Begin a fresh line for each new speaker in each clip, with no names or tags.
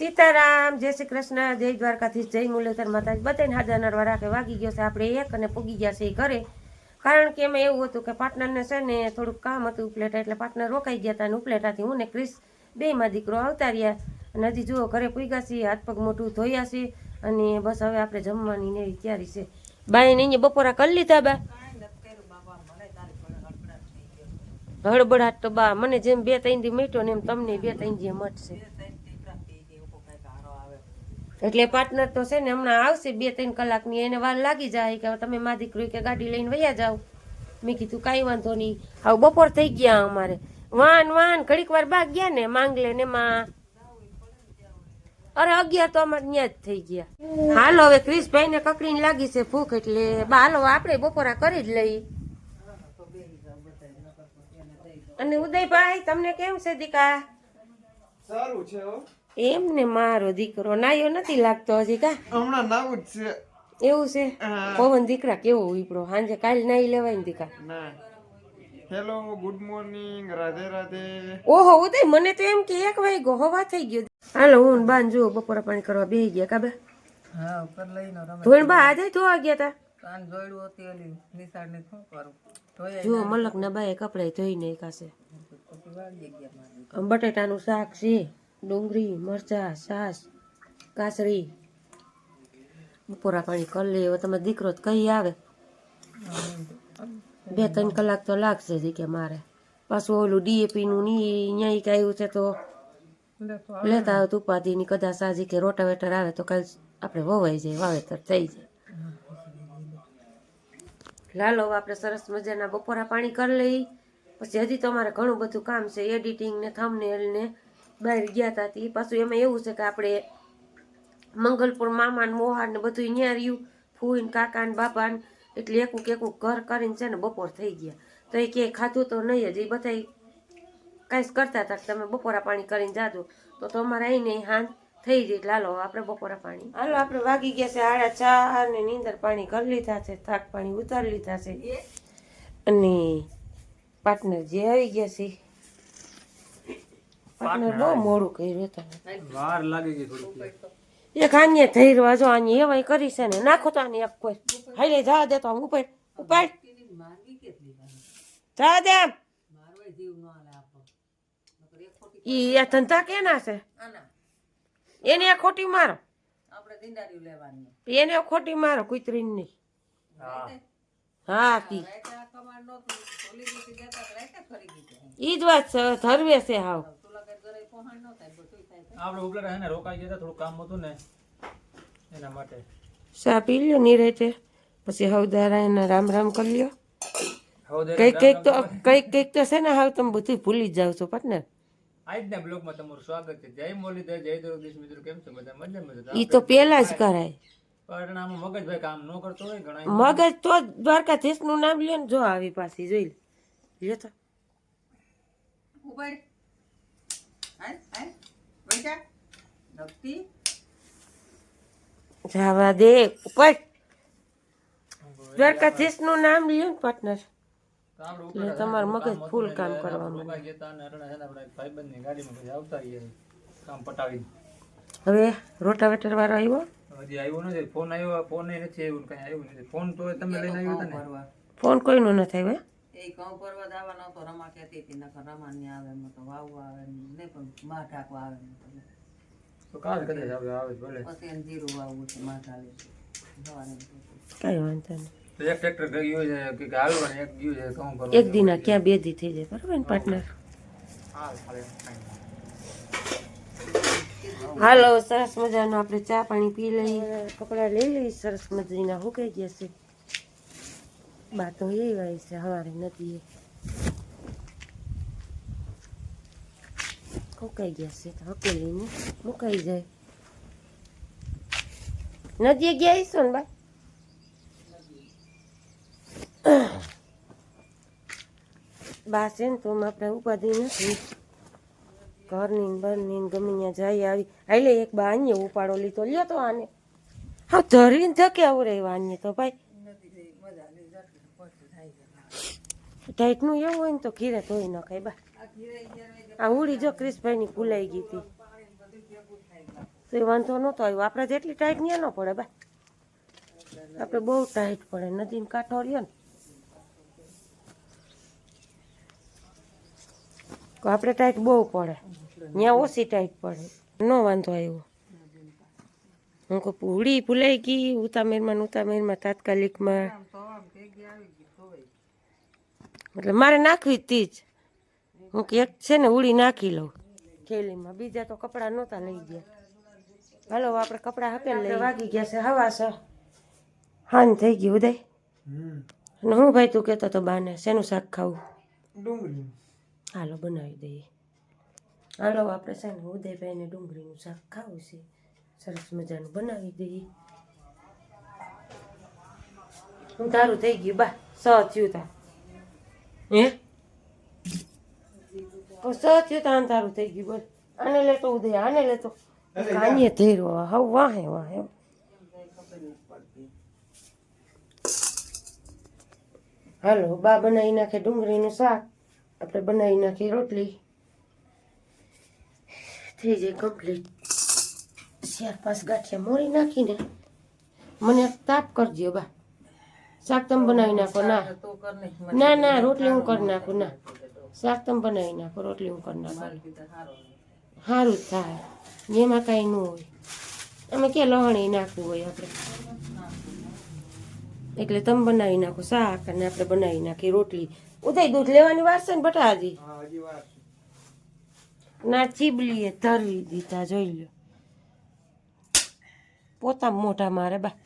સીતારામ, જય શ્રી કૃષ્ણ, જય દ્વારકાથી જય મુરલીધર માતાજી. બધાને હાજર નરવા રાખે, વાગી ગયો છે. આપણે એક અને પૂગી ગયા છે એ ઘરે. કારણ કે એમાં એવું હતું કે પાર્ટનરને છે ને થોડુંક કામ હતું ઉપલેટા, એટલે પાર્ટનર રોકાઈ ગયા હતા અને ઉપલેટાથી હું ને ક્રિસ બેમાં દીકરો આવતા રહ્યા. અને હજી જુઓ, ઘરે પૂગ્યા છીએ, હાથ પગ મોટું ધોયા છે અને બસ હવે આપણે જમવાની ને એવી તૈયારી છે. બાઈને અહીંયા બપોરા કરી લીધા બા. હળબડાટ તો બા, મને જેમ બે ત્રણ દી મેટ્યો ને એમ તમને બે ત્રણ દી મટશે એટલે પાર્ટનર તો છે ને હમણાં આવશે બે ત્રણ કલાકની, એને વાર લાગી જાય કે તમે મા દીકરી કે ગાડી લઈને વયા જાઓ. મેં કીધું કાંઈ વાંધો નહીં. હવે બપોર થઈ ગયા અમારે. વાન વાન, ઘડીક વાર બાગ ગયા ને માંગલે ને માં. અરે અગિયાર તો અમારે ત્યાં જ થઈ ગયા. હાલો હવે ક્રિશભાઈ ને કકડીને લાગી છે ભૂખ એટલે બા, હાલો આપણે બપોરા કરી જ લઈ અને ઉદયભાઈ, તમને કેમ છે દીકા?
સારું છે
એમ ને મારો દીકરો નાયો નથી લાગતો હજી કા?
હમણાં નાવું જ છે.
એવું છે? પવન દીકરા કેવો ઉપડો સાંજે કાલ નાઈ લેવાય ને
દીકરા. Hello good morning Radhe Radhe.
ઓહો ઉદય મને તો એમ કે એક વાગ્યો હવા થઈ ગયો. હાલો હું બાન જો બપોરા પાણી કરવા બે ગયા કાબે
હા ઉપર લઈને રમે
ધોણ બા આજે ધોવા ગયા તા?
કાન જોડ્યું હતી ઓલી ને શું કરું? ધોયા
મલક ના બાએ બટેટાનું શાક છે. ડુંગળી, મરચા છાસ કાસરી બપોરા પાણી કરી લે હવે તમે દીકરો કઈ આવે? બે ત્રણ કલાક તો લાગશે જ કે મારે. પાછું ઓલું ડીએપી નું ની કે આવ્યું છે તો લેતા આવે ઉપાધિ ની કદાચ સાજી કે રોટાવેટર આવે તો કાલ આપણે વવાઈ જાય, વાવેતર થઈ જાય. લાલો આપણે સરસ મજાના બપોરા પાણી કરી લઈ. પછી હજી તો અમારે ઘણું બધું કામ છે, એડિટિંગ ને થંબનેલ ને. બહાર ગયા હતા તે. પાછું એમાં એવું છે કે આપણે મંગલપુર મામા ને મોહાર ને બધું ત્યાં રહ્યું. ફૂઈ ને કાકા ને બાપા ને એટલે એકું એકું ઘર કરીને છે ને બપોર થઈ ગયા. તો એ ક્યાંય ખાધું તો નહીં જ એ બધા કાંઈ કરતા હતા કે તમે બપોરા પાણી કરીને જાજો. તો તમારે આવીને હાથ થઈ જાય એટલે હાલો આપણે બપોરા પાણી. હાલો આપણે વાગી ગયા છે આડા ચા ને નીંદર પાણી કરી લીધા છે. થાક પાણી ઉતારી લીધા છે. અને પાર્ટનર જે આવી ગયા છે પાર્ટનર બહુ મોડું કર્યું તમે
વાર લાગી ગઈ થોડી
એક આને થઈ રહ્યો જો આને એવાય કરી છે ને નાખો તો આને એક કોઈ. હાલે જા દે તો આમ ઉપાડ ઉપાડ જા દે
ન
ઈ આ ધંધા કેના છે? એને આ ખોટી મારો.
આપણે દિંડારી લેવાની.
એને ખોટી મારો કુતરીને નહીં. હા. તી. ઈ જ વાત છે ધરવે છે હાવ.
આપણે ઉપલા હે ને રોકાઈ ગયા થોડું કામ હતું ને એના માટે.
સા પી લ્યો નિરાતે પછી હવદારા એના રામ રામ કરી લ્યો. કંઈક કંઈક તો કંઈક કંઈક તો છે ને હાવ તમે બધું ભૂલી જ જાવ છો પાર્ટનર
આજ ના બ્લોગમાં તમારું સ્વાગત છે. જય મોરલીધર જય દ્વારકાધીશ મિત્રો કેમ છો? બધા મજા મજા
ઈ તો પહેલા જ કરાય.
પણ આમાં મગજભાઈ કામ ન કરતો હોય ઘણા
મગજ તો દ્વારકાધીશનું નામ લ્યો ને જો આવી પાછી જોઈ લે લ્યો તો.
ઉપાડ હાલ હાલ બેટા નક્કી
જવા દે ઉપર. દ્વારકાધીશનું નામ લ્યો ને પાર્ટનર એટલે તમારું મગજ ફૂલ કામ
એટલે
કરવા
આપણે રોકાઈ ગયા હતા અને અરણા છે ને આપણે ભાઈબંધની ગાડીમાં આવતા રહીએ. કામ પટાવી
હવે રોટાવેટર વાળો આવ્યો?
હજી આવ્યો નથી ફોન આવ્યો ફોન નથી આવ્યું કઈ આવ્યું નથી. ફોન તો તમે લઈને આવ્યો હતા ને?
ફોન કોઈનો નથી આવ્યો?
એ ઘઉં પર્વત દાવાનો હતો રમા કહેતી હતી નકર રમા ની આવે એમાં તો વાવ આવે ને નહીં પણ માં ઢાકવા આવે તો.
તો કાલ કદાચ આવે આવે ભલે.
પછી એને જીરું વાવવું છે માં ઢાલે સવારે
વાંધો નહીં.
તો એક ટ્રેક્ટર ગયું છે કે હાલવા એક ગયું છે
એક દિના ક્યાં બે દી થઈ જાય બરાબર ને પાર્ટનર
હાલ કાંઈ નહીં.
સરસ મજાનો આપણે ચા પાણી પી લઈએ. કપડાં લઈ લઈએ સરસ મજાના સુકાઈ ગયા છે. બા તો એ છે હવારે નથી કોકાઈ ગયા છે તો હકેલીને મુકાઈ જાય નદીએ ગયા હશો ને બા બા છે ને તો આપણે ઉપાધિ નથી ઘરની બરની ગમે ત્યાં જઈ આવી હાલે એક બા અહીંયા ઉપાડો લીધો લ્યો તો આને હા ધરીને થકે આવું રહેવા આને તો ભાઈ ટાઈટનું એવું હોય ને તો ઘીરે ધોઈ નખાય બા આ ઉડી જો ક્રિશભાઈની ફૂલાઈ ગઈ હતી તો એ વાંધો નહોતો આવ્યો આપણે જેટલી ટાઈટ ન્યા ન પડે બા આપણે બહુ ટાઈટ પડે નદીનો કાંઠો રહ્યો ને આપણે ટાઈટ બહુ પડે ત્યાં ઓછી ટાઈટ પડે ન વાંધો આવ્યો હું કહું પૂડી ભૂલાઈ ગઈ ઉતામેરમાં ઉતામેરમાં તાત્કાલિકમાં
આમ તો આમ થઈ ગયા આવી ગઈ ખોવાઈ
એટલે મારે નાખવી જ તી જ. હું કે એક છે ને ઉડી નાખી લઉં. થેલીમાં. બીજા તો કપડાં નહોતા લઈ ગયા. હાલો આપણે કપડાં હકે લઈ વાગી ગયા છે હવા છે. હાન થઈ ગયું ઉદય. અને હું ભાઈ તું કહેતો તો બાને શેનું શાક ખાવું?
ડુંગળી
હાલો બનાવી દઈએ. હાલો આપણે છે ને ઉદયભાઈને ડુંગળીનું શાક ખાવું છે. સરસ મજાનું બનાવી દઈએ. હું તારું થઈ ગયું બા. સ થયું તા હે તો સ થયું તા તારું થઈ ગયું બોલ આને લેતો ઉદય આને લેતો કાંઈએ ધીરો હવ વાહે વાહે હાલો બા બનાવી નાખે ડુંગળીનું શાક આપણે બનાવી નાખી રોટલી થઈ જાય કમ્પ્લીટ ચાર પાંચ ગાંઠિયા મોરી નાખીને મને એક તાપ કરજો બા શાક તમે બનાવી નાખો ના.
ને
ના રોટલી હું કરી નાખું ના. શાક તમે બનાવી નાખો રોટલી હું કરી નાખું.
સારો
જ થાય. એમાં કાંઈ ન હોય. અમે ક્યાં લહણી નાખવું હોય આપણે? એટલે તમે બનાવી નાખો શાક અને આપણે બનાવી નાખી રોટલી. ઉદય દૂધ લેવાની વાર છે ને
બટાજી
ના ચીબલીએ ધરવી દીધા જોઈ લો. પોતા મોઢા મારે બા.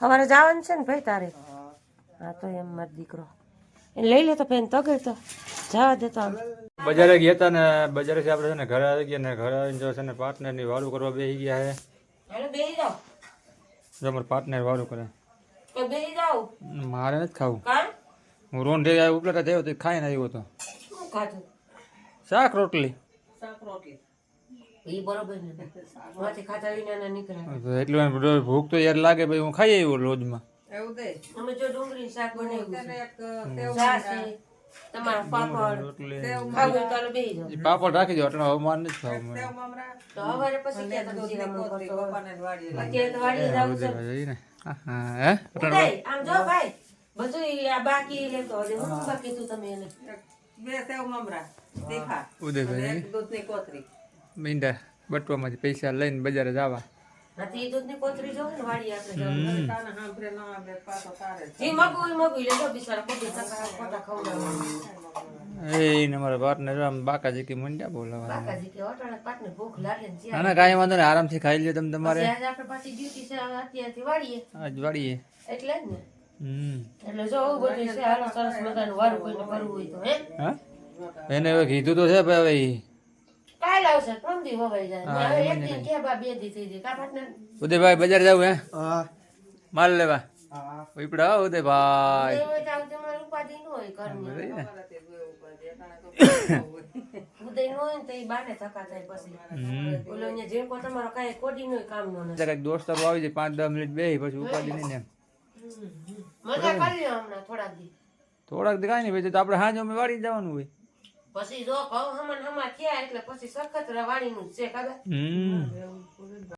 સવારે જવાનું છે ને ભાઈ તારે? હા. તો એમ મારો દીકરો. એ લઈ લે તો પેન તગર તો. જવા દે તો
બજારે ગયા હતા ને બજારેથી આપણે છે ને ઘરે આવી ગયા ને ઘરે આવીને જો છે ને પાર્ટનરની વાળું કરવા બેસી ગયા છે.
હાલો
જો અમારે પાર્ટનર વાળું કરે.
તો બેસી જાઓ.
મારે નથી ખાવું. હું રોન રે ઉપલેટા થયો તો ખાઈને આવ્યો હતો
શું ખાધું?
શાક રોટલી.
શાક રોટલી.
એટલું ભૂખ તો યાર લાગે ભાઈ હું ખાઈ આવ્યો રોજમાં
અમે જો ડુંગળી શાક બનાવ્યું તમારા પાપડ.
પાપડ રાખી દો નથી ખાવું મને.
તો હવારે પછી તો વાડીએ
હા?
આમ જો ભાઈ બધું આ બાકી લેતો હશે હું બાકી તું તમે એને?
બે સેવ મમરા. તીખા
ઉદયભાઈ.
અને દૂધની કોથળી
મીંડા બટવામાંથી પૈસા લઈને બજારે જવા. આરામથી ખાઈ લ્યો તમે તમારે.
આજે વાળીએ. એટલે જ ને. એટલે જો બધું છે સરસ મજાનું વારું કોઈને કરવું હોય તો હે?
એને હવે કીધું તો છે ભાઈ.
કાલ આવશે ત્રણ દી વવાઈ જાય? હવે એક દિન કે બા બે દી થઈ જાય. કા પાટને
ઉદયભાઈ બજાર જવું હે?
હા.
માલ લેવા?
હા.
ઉદયભાઈ.
તો ન હોય
બહુ.
ઉદય ન હોય ને તો એ બાને થકા થાય પછી. ઓલો અહીંયા જેકો તમારો કાંઈ કોડી નો કામ નો નથી
કંઈક દોસ્તારો આવી જાય પાંચ દસ મિનિટ બે પછી ઉપાડી નહીં એમ.
મજા કરી લ્યો હમણાં થોડાક દી.
થોડાક દી કાંઈ નહીં પછી તો આપણે હાજે અમે વાળી જવાનું હોય.
પછી જો ઘઉં હમણ હમા થયા એટલે પછી સખત વાડીનું નું છે ખબર?
હમ.